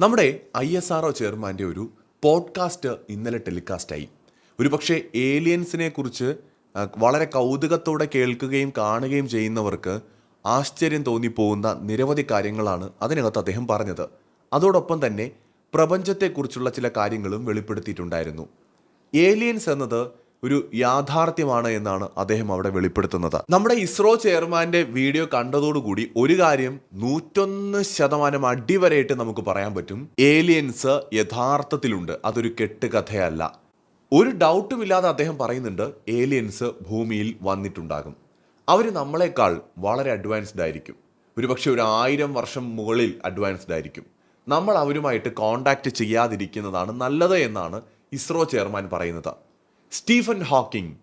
നമ്മുടെ I S R ചെയർമാന്റെ ഒരു podcast ഇന്നലെ ടെലികാസ്റ്റായി. ഒരുപക്ഷെ ഏലിയൻസിനെ കുറിച്ച് വളരെ കൗതുകത്തോടെ കേൾക്കുകയും കാണുകയും ചെയ്യുന്നവർക്ക് ആശ്ചര്യം തോന്നിപ്പോകുന്ന നിരവധി കാര്യങ്ങളാണ് അതിനകത്ത് അദ്ദേഹം പറഞ്ഞത്. അതോടൊപ്പം തന്നെ പ്രപഞ്ചത്തെക്കുറിച്ചുള്ള ചില കാര്യങ്ങളും വെളിപ്പെടുത്തിയിട്ടുണ്ടായിരുന്നു. ഏലിയൻസ് എന്നത് ഒരു യാഥാർത്ഥ്യമാണ് എന്നാണ് അദ്ദേഹം അവിടെ വെളിപ്പെടുത്തുന്നത്. നമ്മുടെ ഇസ്രോ ചെയർമാന്റെ വീഡിയോ കണ്ടതോടുകൂടി ഒരു കാര്യം നൂറ്റൊന്ന് ശതമാനം അടിവരയിട്ട് നമുക്ക് പറയാൻ പറ്റും. ഏലിയൻസ് യഥാർത്ഥത്തിലുണ്ട്. അതൊരു കെട്ടുകഥയല്ല. ഒരു ഡൗട്ടും ഇല്ലാതെ അദ്ദേഹം പറയുന്നുണ്ട് ഏലിയൻസ് ഭൂമിയിൽ വന്നിട്ടുണ്ടാകും. അവർ നമ്മളെക്കാൾ വളരെ അഡ്വാൻസ്ഡ് ആയിരിക്കും. ഒരുപക്ഷെ ഒരു ആയിരം വർഷം മുകളിൽ അഡ്വാൻസ്ഡ് ആയിരിക്കും. നമ്മൾ അവരുമായിട്ട് കോണ്ടാക്ട് ചെയ്യാതിരിക്കുന്നതാണ് നല്ലത് എന്നാണ് ഇസ്രോ ചെയർമാൻ പറയുന്നത്. സ്റ്റീഫൻ ഹോക്കിംഗ്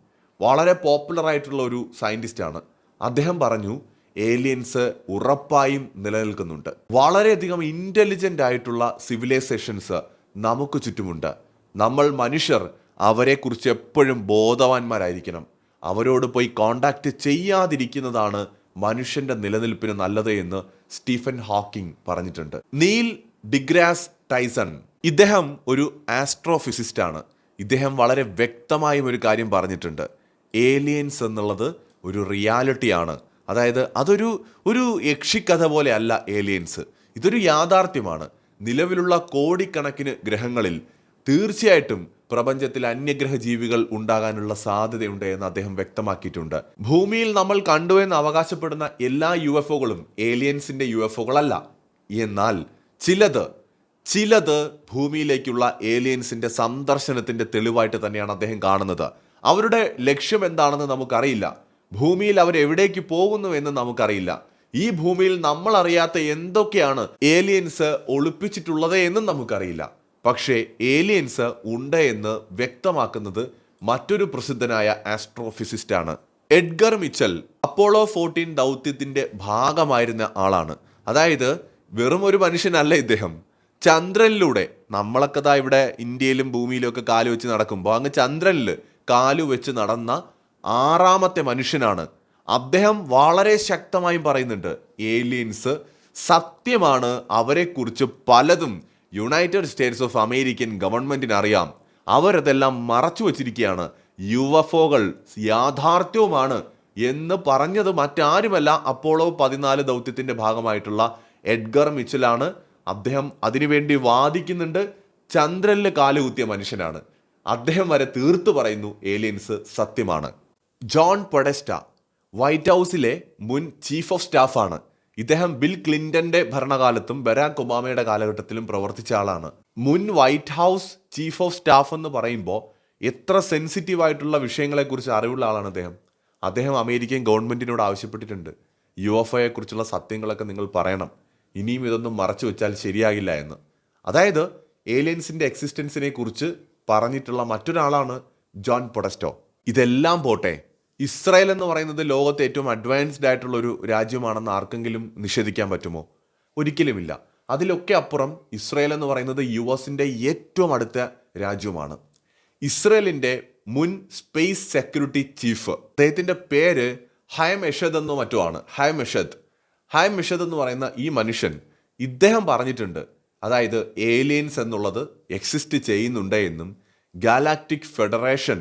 വളരെ പോപ്പുലർ ആയിട്ടുള്ള ഒരു സയന്റിസ്റ്റാണ് അദ്ദേഹം പറഞ്ഞു ഏലിയൻസ് ഉറപ്പായും നിലനിൽക്കുന്നുണ്ട്. വളരെയധികം ഇന്റലിജന്റ് ആയിട്ടുള്ള സിവിലൈസേഷൻസ് നമുക്ക് ചുറ്റുമുണ്ട്. നമ്മൾ മനുഷ്യർ അവരെക്കുറിച്ച് എപ്പോഴും ബോധവാന്മാരായിരിക്കണം. അവരോട് പോയി കോണ്ടാക്റ്റ് ചെയ്യാതിരിക്കുന്നതാണ് മനുഷ്യന്റെ നിലനിൽപ്പിന് നല്ലത് എന്ന് സ്റ്റീഫൻ ഹോക്കിംഗ് പറഞ്ഞിട്ടുണ്ട്. Neil deGrasse Tyson. ഇദ്ദേഹം ഒരു ആസ്ട്രോഫിസിസ്റ്റ് ആണ്. ഇദ്ദേഹം വളരെ വ്യക്തമായും ഒരു കാര്യം പറഞ്ഞിട്ടുണ്ട്. ഏലിയൻസ് എന്നുള്ളത് ഒരു റിയാലിറ്റിയാണ്. അതായത് അതൊരു ഒരു യക്ഷിക്കഥ പോലെ അല്ല ഏലിയൻസ് ഇതൊരു യാഥാർത്ഥ്യമാണ്. നിലവിലുള്ള കോടിക്കണക്കിന് ഗ്രഹങ്ങളിൽ തീർച്ചയായിട്ടും പ്രപഞ്ചത്തിൽ അന്യഗ്രഹ ജീവികൾ ഉണ്ടാകാനുള്ള സാധ്യതയുണ്ട് എന്ന് അദ്ദേഹം വ്യക്തമാക്കിയിട്ടുണ്ട്. ഭൂമിയിൽ നമ്മൾ കണ്ടു എന്ന് അവകാശപ്പെടുന്ന എല്ലാ യു എഫ് ഒകളും ഏലിയൻസിന്റെ യു എഫ് ഒകളല്ല. എന്നാൽ ചിലത് ചിലത് ഭൂമിയിലേക്കുള്ള ഏലിയൻസിന്റെ സന്ദർശനത്തിന്റെ തെളിവായിട്ട് തന്നെയാണ് അദ്ദേഹം കാണുന്നത്. അവരുടെ ലക്ഷ്യം എന്താണെന്ന് നമുക്കറിയില്ല. ഭൂമിയിൽ അവർ എവിടേക്ക് പോകുന്നു എന്ന് നമുക്കറിയില്ല. ഈ ഭൂമിയിൽ നമ്മൾ അറിയാത്ത എന്തൊക്കെയാണ് ഏലിയൻസ് ഒളിപ്പിച്ചിട്ടുള്ളത് എന്നും നമുക്കറിയില്ല. പക്ഷേ ഏലിയൻസ് ഉണ്ട് എന്ന് വ്യക്തമാക്കുന്നത് മറ്റൊരു പ്രസിദ്ധനായ ആസ്ട്രോഫിസിസ്റ്റ് ആണ് എഡ്ഗർ മിച്ചൽ അപ്പോളോ ഫോർട്ടീൻ ദൗത്യത്തിന്റെ ഭാഗമായിരുന്ന ആളാണ്. അതായത് വെറും ഒരു മനുഷ്യനല്ല ഇദ്ദേഹം. ചന്ദ്രനിലൂടെ നമ്മളൊക്കെ ദാ ഇവിടെ ഇന്ത്യയിലും ഭൂമിയിലും ഒക്കെ കാൽ വെച്ച് നടക്കുമ്പോൾ അങ്ങ് ചന്ദ്രനിൽ കാലു വെച്ച് നടന്ന ആറാമത്തെ മനുഷ്യനാണ്. അദ്ദേഹം വളരെ ശക്തമായും പറയുന്നുണ്ട് ഏലിയൻസ് സത്യമാണ് അവരെക്കുറിച്ച് പലതും യുണൈറ്റഡ് സ്റ്റേറ്റ്സ് ഓഫ് അമേരിക്കൻ ഗവൺമെന്റിന് അറിയാം. അവരതെല്ലാം മറച്ചു വച്ചിരിക്കുകയാണ്. യു എഫ് ഒകൾ യാഥാർത്ഥ്യവുമാണ് എന്ന് പറഞ്ഞത് മറ്റാരുമല്ല അപ്പോളോ പതിനാല് ദൗത്യത്തിന്റെ ഭാഗമായിട്ടുള്ള എഡ്ഗർ മിച്ചലാണ് അദ്ദേഹം അതിനുവേണ്ടി വാദിക്കുന്നുണ്ട്. ചന്ദ്രനിൽ കാലുകുത്തിയ മനുഷ്യനാണ്. അദ്ദേഹം വരെ തീർത്തു പറയുന്നു ഏലിയൻസ് സത്യമാണ്. ജോൺ പൊഡസ്റ്റ വൈറ്റ് ഹൗസിലെ മുൻ ചീഫ് ഓഫ് സ്റ്റാഫാണ് ഇദ്ദേഹം ബിൽ ക്ലിന്റന്റെ ഭരണകാലത്തും ബരാക് ഒബാമയുടെ കാലഘട്ടത്തിലും പ്രവർത്തിച്ച ആളാണ്. മുൻ White House chief of staff എന്ന് പറയുമ്പോൾ എത്ര സെൻസിറ്റീവ് ആയിട്ടുള്ള വിഷയങ്ങളെക്കുറിച്ച് അറിവുള്ള ആളാണ് അദ്ദേഹം. അദ്ദേഹം അമേരിക്കൻ ഗവൺമെന്റിനോട് ആവശ്യപ്പെട്ടിട്ടുണ്ട്. യു എഫ് ഒയെക്കുറിച്ചുള്ള സത്യങ്ങളൊക്കെ നിങ്ങൾ പറയണം. ഇനിയും ഇതൊന്നും മറച്ചു വെച്ചാൽ ശരിയാകില്ല എന്ന്. അതായത് ഏലിയൻസിന്റെ എക്സിസ്റ്റൻസിനെ കുറിച്ച് പറഞ്ഞിട്ടുള്ള മറ്റൊരാളാണ് ജോൺ പൊഡസ്റ്റോ. ഇതെല്ലാം പോട്ടെ ഇസ്രായേൽ എന്ന് പറയുന്നത് ലോകത്തെ ഏറ്റവും അഡ്വാൻസ്ഡ് ആയിട്ടുള്ള ഒരു രാജ്യമാണെന്ന് ആർക്കെങ്കിലും നിഷേധിക്കാൻ പറ്റുമോ? ഒരിക്കലുമില്ല. അതിലൊക്കെ അപ്പുറം ഇസ്രായേൽ എന്ന് പറയുന്നത് യു എസിന്റെ ഏറ്റവും അടുത്ത രാജ്യമാണ്. ഇസ്രയേലിന്റെ മുൻ സ്പേസ് സെക്യൂരിറ്റി ചീഫ് അദ്ദേഹത്തിന്റെ പേര് ഹയം എഷദ് എന്നോ മറ്റോ ആണ്. ഹയം എഷദ് ഹയം മിഷദ് എന്ന് പറയുന്ന ഈ മനുഷ്യൻ ഇദ്ദേഹം പറഞ്ഞിട്ടുണ്ട്. അതായത് ഏലിയൻസ് എന്നുള്ളത് എക്സിസ്റ്റ് ചെയ്യുന്നുണ്ട് എന്നും ഗാലാക്റ്റിക് ഫെഡറേഷൻ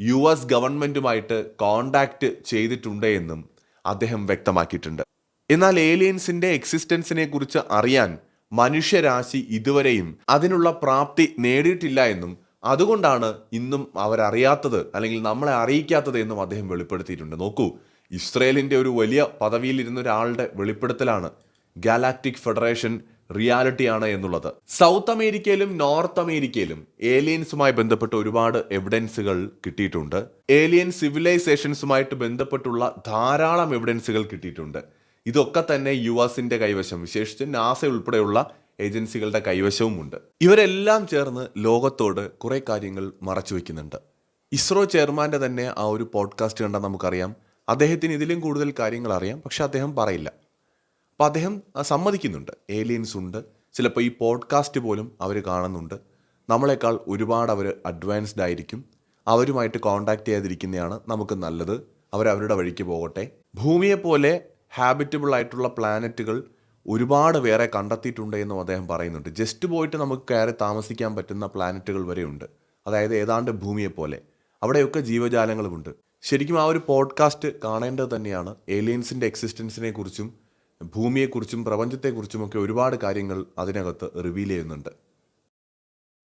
യു എസ് ഗവൺമെന്റുമായിട്ട് കോണ്ടാക്ട് ചെയ്തിട്ടുണ്ട് എന്നും അദ്ദേഹം വ്യക്തമാക്കിയിട്ടുണ്ട്. എന്നാൽ ഏലിയൻസിന്റെ എക്സിസ്റ്റൻസിനെ കുറിച്ച് അറിയാൻ മനുഷ്യരാശി ഇതുവരെയും അതിനുള്ള പ്രാപ്തി നേടിയിട്ടില്ല എന്നും അതുകൊണ്ടാണ് ഇന്നും അവരറിയാത്തത് അല്ലെങ്കിൽ നമ്മളെ അറിയിക്കാത്തത് എന്നും അദ്ദേഹം വെളിപ്പെടുത്തിയിട്ടുണ്ട്. നോക്കൂ ഇസ്രയേലിന്റെ ഒരു വലിയ പദവിയിലിരുന്ന ഒരാളുടെ വെളിപ്പെടുത്തലാണ് ഗാലാക്റ്റിക് ഫെഡറേഷൻ റിയാലിറ്റിയാണ് എന്നുള്ളത്. സൗത്ത് അമേരിക്കയിലും നോർത്ത് അമേരിക്കയിലും ഏലിയൻസുമായി ബന്ധപ്പെട്ട് ഒരുപാട് എവിഡൻസുകൾ കിട്ടിയിട്ടുണ്ട്. ഏലിയൻ സിവിലൈസേഷൻസുമായിട്ട് ബന്ധപ്പെട്ടുള്ള ധാരാളം എവിഡൻസുകൾ കിട്ടിയിട്ടുണ്ട്. ഇതൊക്കെ തന്നെ യു എസിന്റെ കൈവശം. വിശേഷിച്ച് നാസ ഉൾപ്പെടെയുള്ള ഏജൻസികളുടെ കൈവശവുമുണ്ട്. ഇവരെല്ലാം ചേർന്ന് ലോകത്തോട് കുറേ കാര്യങ്ങൾ മറച്ചു വയ്ക്കുന്നുണ്ട് ഇസ്രോ ചെയർമാന്റെ തന്നെ ആ ഒരു പോഡ്കാസ്റ്റ് കണ്ടാൽ നമുക്കറിയാം. അദ്ദേഹത്തിന് ഇതിലും കൂടുതൽ കാര്യങ്ങൾ അറിയാം പക്ഷെ അദ്ദേഹം പറയില്ല. അപ്പോൾ അദ്ദേഹം സമ്മതിക്കുന്നുണ്ട്. ഏലിയൻസ് ഉണ്ട്. ചിലപ്പോൾ ഈ പോഡ്കാസ്റ്റ് പോലും അവർ കാണുന്നുണ്ട്. നമ്മളെക്കാൾ ഒരുപാട് അവർ അഡ്വാൻസ്ഡ് ആയിരിക്കും. അവരുമായിട്ട് കോണ്ടാക്ട് ചെയ്യാതിരിക്കുന്നതാണ് നമുക്ക് നല്ലത്. അവരവരുടെ വഴിക്ക് പോകട്ടെ. ഭൂമിയെപ്പോലെ ഹാബിറ്റബിൾ ആയിട്ടുള്ള പ്ലാനറ്റുകൾ ഒരുപാട് വേറെ കണ്ടെത്തിയിട്ടുണ്ട് എന്നും അദ്ദേഹം പറയുന്നുണ്ട്. ജസ്റ്റ് പോയിട്ട് നമുക്ക് കയറി താമസിക്കാൻ പറ്റുന്ന പ്ലാനറ്റുകൾ വരെയുണ്ട്. അതായത് ഏതാണ്ട് ഭൂമിയെപ്പോലെ അവിടെയൊക്കെ ജീവജാലങ്ങളുമുണ്ട്. ശരിക്കും ആ ഒരു പോഡ്കാസ്റ്റ് കാണേണ്ടത് തന്നെയാണ്. ഏലിയൻസിന്റെ എക്സിസ്റ്റൻസിനെ കുറിച്ചും ഭൂമിയെക്കുറിച്ചും പ്രപഞ്ചത്തെക്കുറിച്ചുമൊക്കെ ഒരുപാട് കാര്യങ്ങൾ അതിനകത്ത് റിവീൽ ചെയ്യുന്നുണ്ട്.